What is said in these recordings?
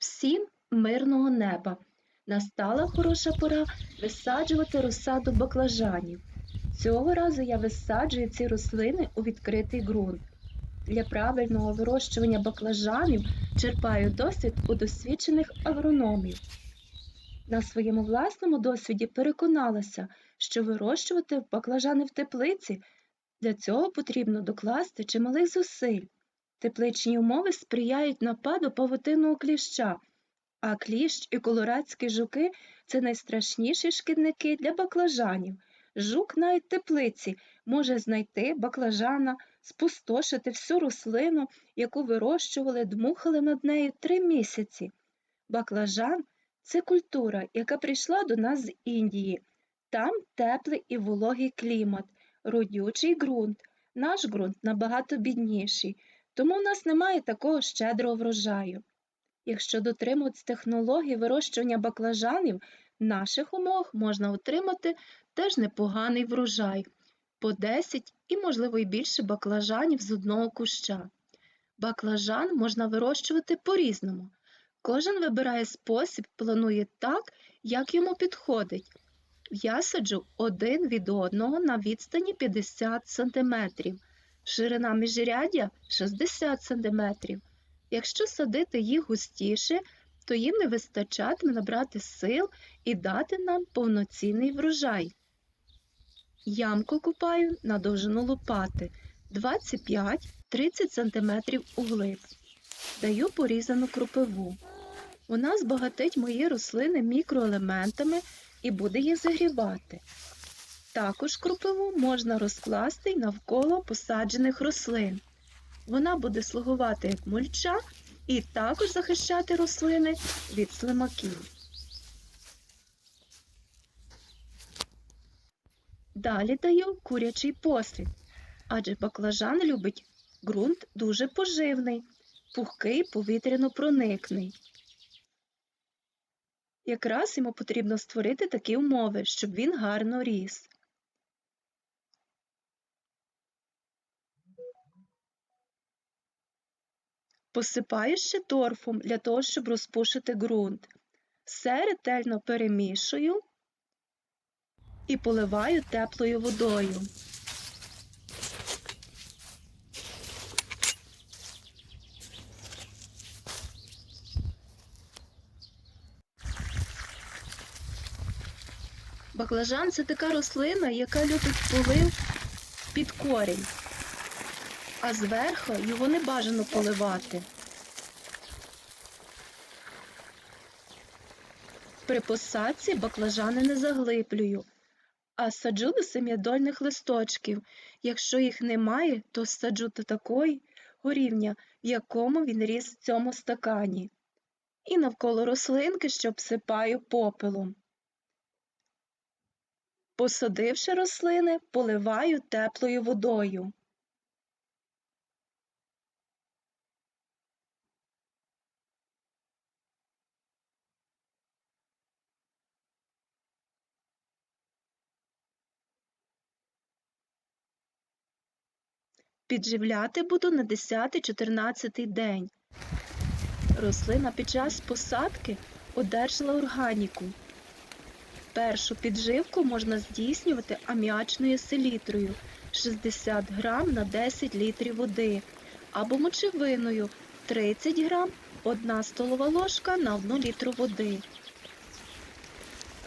Всім мирного неба! Настала хороша пора висаджувати розсаду баклажанів. Цього разу я висаджую ці рослини у відкритий ґрунт. Для правильного вирощування баклажанів черпаю досвід у досвідчених агрономів. На своєму власному досвіді переконалася, що вирощувати баклажани в теплиці для цього потрібно докласти чималих зусиль. Тепличні умови сприяють нападу павутинного кліща, а кліщ і колорадські жуки це найстрашніші шкідники для баклажанів. Жук навіть теплиці може знайти баклажана, спустошити всю рослину, яку вирощували, дмухали над нею три місяці. Баклажан це культура, яка прийшла до нас з Індії. Там теплий і вологий клімат, родючий ґрунт. Наш ґрунт набагато бідніший, тому в нас немає такого щедрого врожаю. Якщо дотримуватись технології вирощування баклажанів, в наших умовах можна отримати теж непоганий врожай по 10 і, можливо, і більше баклажанів з одного куща. Баклажан можна вирощувати по-різному. Кожен вибирає спосіб, планує так, як йому підходить. Я саджу один від одного на відстані 50 см, ширина міжряддя 60 см. Якщо садити їх густіше, то їм не вистачатиме набрати сил і дати нам повноцінний врожай. Ямку купаю на довжину лопати 25-30 см углиб. Даю порізану кропиву. Вона збагатить мої рослини мікроелементами і буде їх загрівати. Також кропиву можна розкласти навколо посаджених рослин. Вона буде слугувати як мульча і також захищати рослини від слимаків. Далі даю курячий послід, адже баклажан любить ґрунт дуже поживний, пухкий повітряно-проникний. Якраз йому потрібно створити такі умови, щоб він гарно ріс. Посипаю ще торфом для того, щоб розпушити ґрунт. Все ретельно перемішую і поливаю теплою водою. Баклажан це така рослина, яка любить полив під корінь, а зверху його не бажано поливати. При посадці баклажани не заглиблюю, а саджу до сем'ядольних листочків. Якщо їх немає, то саджу до такої рівня, в якому він ріс в цьому стакані. І навколо рослинки, що обсипаю попелом. Посадивши рослини, поливаю теплою водою. Підживляти буду на 10-14 день. Рослина під час посадки одержала органіку. Першу підживку можна здійснювати аміачною селітрою 60 грам на 10 літрів води або мочевиною 30 грам 1 столова ложка на 1 літру води.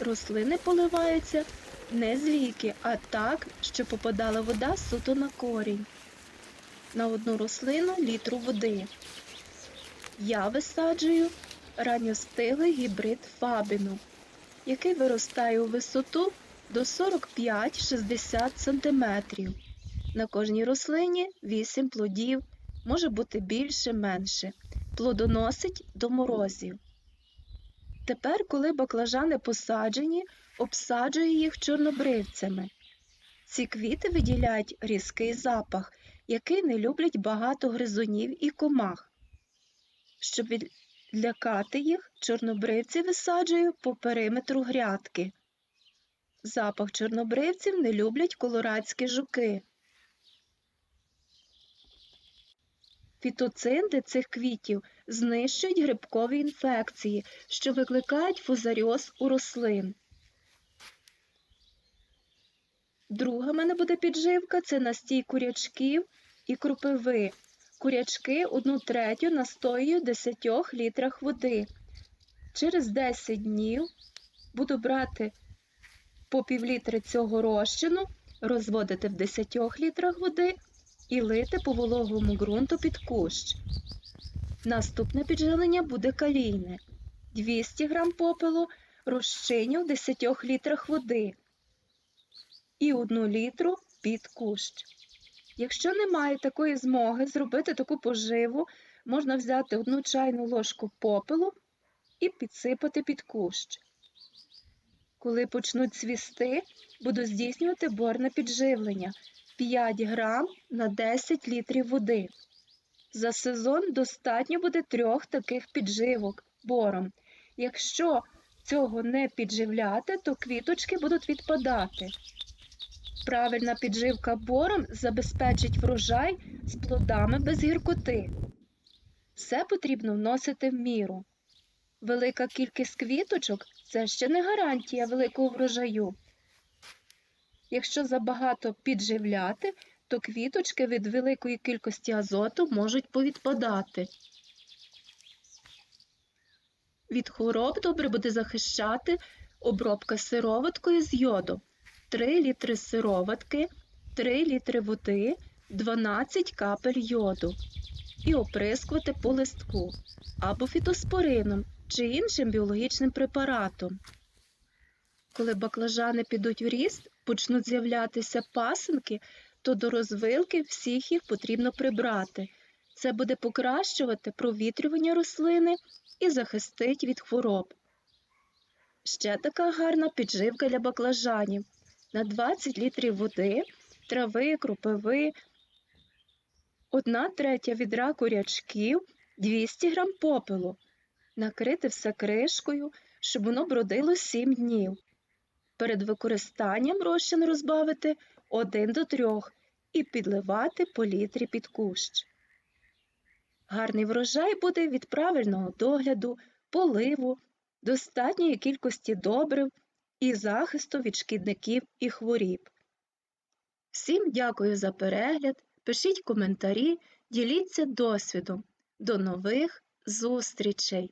Рослини поливаються не з ліки, а так, що попадала вода суто на корінь. На одну рослину літру води. Я висаджую ранньостиглий гібрид фабіну який виростає у висоту до 45-60 см. На кожній рослині 8 плодів, може бути більше, менше. Плодоносить до морозів. Тепер, коли баклажани посаджені, обсаджую їх чорнобривцями. Ці квіти виділяють різкий запах, який не люблять багато гризунів і комах. Щоб від... Лякати їх чорнобривці висаджую по периметру грядки. Запах чорнобривців не люблять колорадські жуки. Фітоцинди цих квітів знищують грибкові інфекції, що викликають фузаріоз у рослин. Друга в мене буде підживка це настій курячків і кропиви. Курячки 1 третю настоюю в 10 літрах води. Через 10 днів буду брати по півлітри цього розчину, розводити в 10 літрах води і лити по вологому ґрунту під кущ. Наступне підживлення буде калійне. 200 г попелу розчиню в 10 літрах води і 1 літру під кущ. Якщо немає такої змоги зробити таку поживу, можна взяти одну чайну ложку попелу і підсипати під кущ. Коли почнуть цвісти, буду здійснювати борне підживлення 5 грам на 10 літрів води. За сезон достатньо буде трьох таких підживок бором. Якщо цього не підживляти, то квіточки будуть відпадати. Правильна підживка бором забезпечить врожай з плодами без гіркоти. Все потрібно вносити в міру. Велика кількість квіточок це ще не гарантія великого врожаю. Якщо забагато підживляти, то квіточки від великої кількості азоту можуть повідпадати. Від хвороб добре буде захищати обробка сироваткою з йоду. 3 літри сироватки, 3 літри води, 12 капель йоду і оприскувати по листку або фітоспорином чи іншим біологічним препаратом. Коли баклажани підуть в ріст, почнуть з'являтися пасинки, то до розвилки всіх їх потрібно прибрати. Це буде покращувати провітрювання рослини і захистить від хвороб. Ще така гарна підживка для баклажанів. На 20 літрів води, трави, кропиви, 1 третя відра курячків, 200 грам попелу. Накрити все кришкою, щоб воно бродило 7 днів. Перед використанням розчин розбавити 1 до 3 і підливати по літрі під кущ. Гарний врожай буде від правильного догляду, поливу, достатньої кількості добрив і захисту від шкідників і хворіб. Всім дякую за перегляд, пишіть коментарі, діліться досвідом. До нових зустрічей!